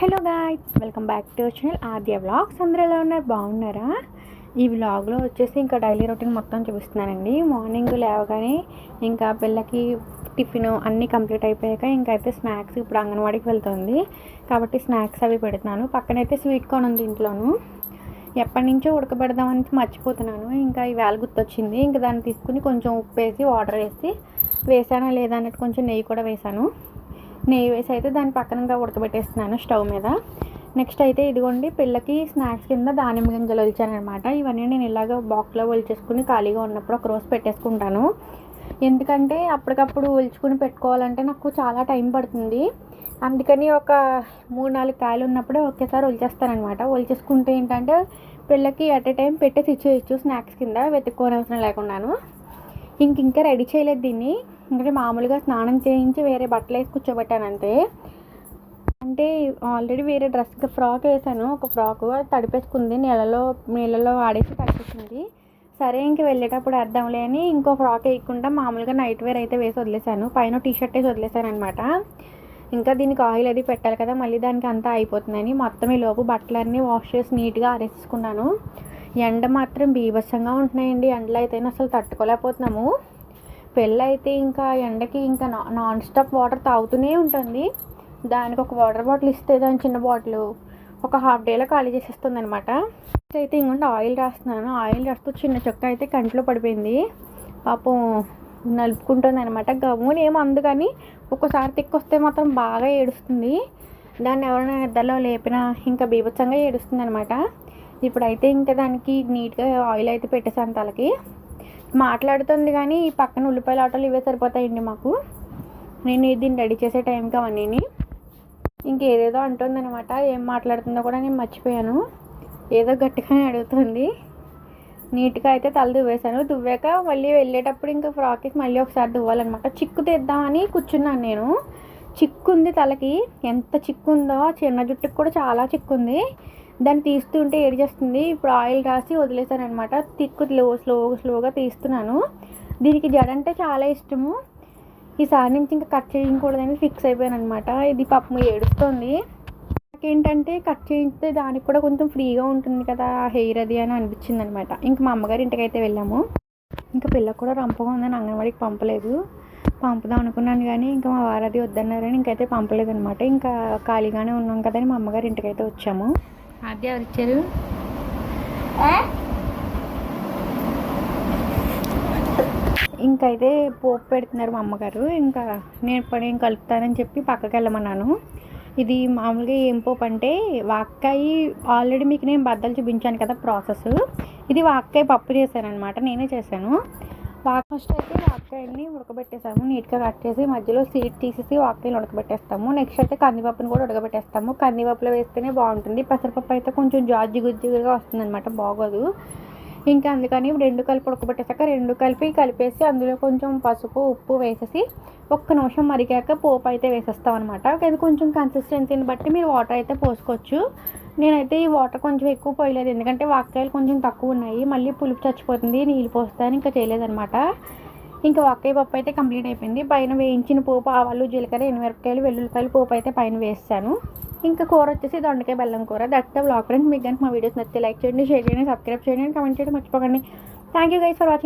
Hello guys welcome back to channel Aadya vlogs అందరూ ఎలా ఉన్నారు బాగున్నారా? ఈ వ్లాగ్లో వచ్చేసి ఇంకా డైలీ రొటీన్ మొత్తం చూపిస్తున్నానండి. మార్నింగ్ లేవగానే ఇంకా పిల్లకి టిఫిన్ అన్నీ కంప్లీట్ అయిపోయాక ఇంకా అయితే స్నాక్స్ ఇప్పుడు అంగన్వాడికి వెళ్తుంది. కాబట్టి స్నాక్స్ అవి పెడుతున్నాను. పక్కనైతే స్వీట్ కార్న్ ఉంది ఇంట్లోను. ఎప్పటి నుంచో ఉడకబెడదామని మర్చిపోతున్నాను. ఇంకా ఈవేళ గుర్తొచ్చింది. ఇంకా దాన్ని తీసుకుని కొంచెం ఉప్పు వేసి వాటర్ వేసి వేసానా లేదా అన్నట్టు కొంచెం నెయ్యి కూడా వేసాను. నెయ్యి వేసి అయితే దాని పక్కన ఉడకబెట్టేస్తున్నాను స్టవ్ మీద. నెక్స్ట్ అయితే ఇదిగోండి పిల్లకి స్నాక్స్ కింద దానిమ్మ గింజలు ఒలిచానమాట ఇవన్నీ నేను ఇలాగ బాక్స్లో ఒలిచేసుకుని ఖాళీగా ఉన్నప్పుడు ఒక రోజు పెట్టేసుకుంటాను. ఎందుకంటే అప్పటికప్పుడు ఒలుచుకుని పెట్టుకోవాలంటే నాకు చాలా టైం పడుతుంది. అందుకని ఒక మూడు నాలుగు కాయలు ఉన్నప్పుడే ఒకేసారి ఒలిచేస్తానమాట ఒలిచేసుకుంటే ఏంటంటే పిల్లకి అట్ ఏ టైం పెట్టేసి ఇచ్చేయచ్చు స్నాక్స్ కింద వెతుక్కోనవసరం లేకుండాను. ఇంక ఇంకా రెడీ చేయలేదు దీన్ని. అంటే మామూలుగా స్నానం చేయించి వేరే బట్టలు వేసి కూర్చోబెట్టాను అంతే అంటే ఆల్రెడీ వేరే డ్రెస్ ఫ్రాక్ వేసాను. ఒక ఫ్రాక్ అది తడిపేసుకుంది. నీళ్ళలో నీళ్ళలో ఆడేసి తడిపేసింది. సరే ఇంక వెళ్ళేటప్పుడు అర్థంలే అని ఇంకో ఫ్రాక్ వేయకుండా మామూలుగా నైట్ వేర్ అయితే వేసి వదిలేసాను పైన టీ షర్ట్ వేసి వదిలేసాను అనమాట ఇంకా దీనికి ఆయిల్ అది పెట్టాలి కదా మళ్ళీ దానికి అంతా అయిపోతుందని మొత్తం ఈ లోపు బట్టలన్నీ వాష్ చేసి నీట్గా ఆరేసుకున్నాను ఎండ మాత్రం బీభత్సంగా ఉంటున్నాయండి. ఎండలో అయితే అసలు తట్టుకోలేకపోతున్నాము. పెళ్ళైతే ఇంకా ఎండకి ఇంకా నా నాన్ స్టాప్ వాటర్ తాగుతూనే ఉంటుంది. దానికి ఒక వాటర్ బాటిల్ ఇస్తే దాని చిన్న బాటిల్ ఒక హాఫ్ డేలో ఖాళీ చేసేస్తుంది అనమాట అయితే ఇంకొంటే ఆయిల్ రాస్తున్నాను. ఆయిల్ రాస్తూ చిన్న చొక్క అయితే కంట్లో పడిపోయింది. పాపం నలుపుకుంటుంది అనమాట గమ్మున ఏం అందు కానీ ఒక్కసారి తిక్కొస్తే మాత్రం బాగా ఏడుస్తుంది. దాన్ని ఎవరైనా నిద్రలో లేపినా ఇంకా బీభత్సంగా ఏడుస్తుంది అనమాట ఇప్పుడైతే ఇంకా దానికి నీట్గా ఆయిల్ అయితే పెట్టేసాను తలకి. మాట్లాడుతుంది కానీ ఈ పక్కన ఉల్లిపాయల ఆటోలు ఇవే సరిపోతాయండి మాకు. నేను దీన్ని రెడీ చేసే టైంకి అవన్నీ ఇంకేదేదో అంటుందన్నమాట ఏం మాట్లాడుతుందో కూడా నేను మర్చిపోయాను. ఏదో గట్టిగానే అడుగుతుంది. నీట్గా అయితే తల దువ్వేశాను. దువ్వాక మళ్ళీ వెళ్ళేటప్పుడు ఇంకా ఫ్రాక్కి మళ్ళీ ఒకసారి దువ్వాలన్నమాట. చిక్కు తెద్దామని కూర్చున్నాను నేను. చిక్కు ఉంది తలకి. ఎంత చిక్కు ఉందో చిన్న జుట్టుకి కూడా చాలా చిక్కు ఉంది దాన్ని తీస్తుంటే ఏడి చేస్తుంది ఇప్పుడు ఆయిల్ రాసి వదిలేసాను అనమాట తిక్కు స్లో స్లోగా తీస్తున్నాను. దీనికి జడ అంటే చాలా ఇష్టము. ఈసారి నుంచి ఇంకా కట్ చేయకూడదని ఫిక్స్ అయిపోయాను అనమాట ఇది పాపం ఏడుస్తుంది. నాకేంటంటే కట్ చేయిస్తే దానికి కూడా కొంచెం ఫ్రీగా ఉంటుంది కదా హెయిర్ అది అని అనిపించింది అనమాట ఇంక మా అమ్మగారి ఇంటికి అయితే వెళ్ళాము. ఇంకా పిల్ల కూడా రంపగా ఉందని అంగన్వాడికి పంపలేదు. పంపుదాం అనుకున్నాను కానీ ఇంకా మా వారది వద్దన్నారని ఇంకైతే పంపలేదు అనమాట ఇంకా ఖాళీగానే ఉన్నాం కదా అని మా అమ్మగారి ఇంటికి అయితే వచ్చాము. ఆద్య ఎవరు ఇచ్చారు? ఇంకైతే పోపు పెడుతున్నారు మా అమ్మగారు. ఇంకా నేను నేను కలుపుతానని చెప్పి పక్కకి వెళ్ళమన్నాను. ఇది మామూలుగా ఏం పోపు అంటే వాక్కాయ ఆల్రెడీ మీకు నేను బద్దలు చూపించాను కదా ప్రాసెస్. ఇది వాక్కాయ పప్పు చేశాను అనమాట నేనే చేశాను. వాక్ ఫస్ట్ అయితే వాక్కాయని ఉడకబెట్టేసాము. నీట్గా కట్ చేసి మధ్యలో సీడ్ తీసేసి వాక్కాయలు ఉడకబెట్టేస్తాము. నెక్స్ట్ అయితే కందిపప్పుని కూడా ఉడకబెట్టేస్తాము. కందిపప్పులో వేస్తేనే బాగుంటుంది. పెసరపప్పు అయితే కొంచెం జార్జి గుజ్జిగా వస్తుందన్నమాట. బాగోదు. ఇంకా అందుకని రెండు కలిపి ఉడకబెట్టేసాక రెండు కలిపి కలిపేసి అందులో కొంచెం పసుపు ఉప్పు వేసేసి ఒక్క నిమిషం మరిగాక పోపు అయితే వేసేస్తాం అనమాట అది కొంచెం కన్సిస్టెన్సీని బట్టి మీరు వాటర్ అయితే పోసుకోవచ్చు. నేనైతే ఈ వాటర్ కొంచెం ఎక్కువ పోయలేదు. ఎందుకంటే వాక్కాయలు కొంచెం తక్కువ ఉన్నాయి. మళ్ళీ పులుపు చచ్చిపోతుంది నీళ్ళు పోస్తాను ఇంకా చేయలేదనమాట ఇంకా వాక్కాయ పప్పు అయితే కంప్లీట్ అయిపోయింది. పైన వేయించిన పోపు ఆవాలు జీలకర్ర ఎనిమిరపకాయలు వెల్లుల్లిపాయలు పోపు అయితే పైన వేస్తాను. ఇంకా కూర వచ్చేసి దొండకాయ బెల్లం కూర. దట్ బ్లాక్ బ్లాగ్ ఫ్రెండ్స్ మీకు కనుక మా వీడియోస్ నచ్చితే లైక్ చేయండి షేర్ చేయండి సబ్స్క్రైబ్ చేయండి కమెంట్ చేయడం మర్చిపోకండి. Thank you guys for watching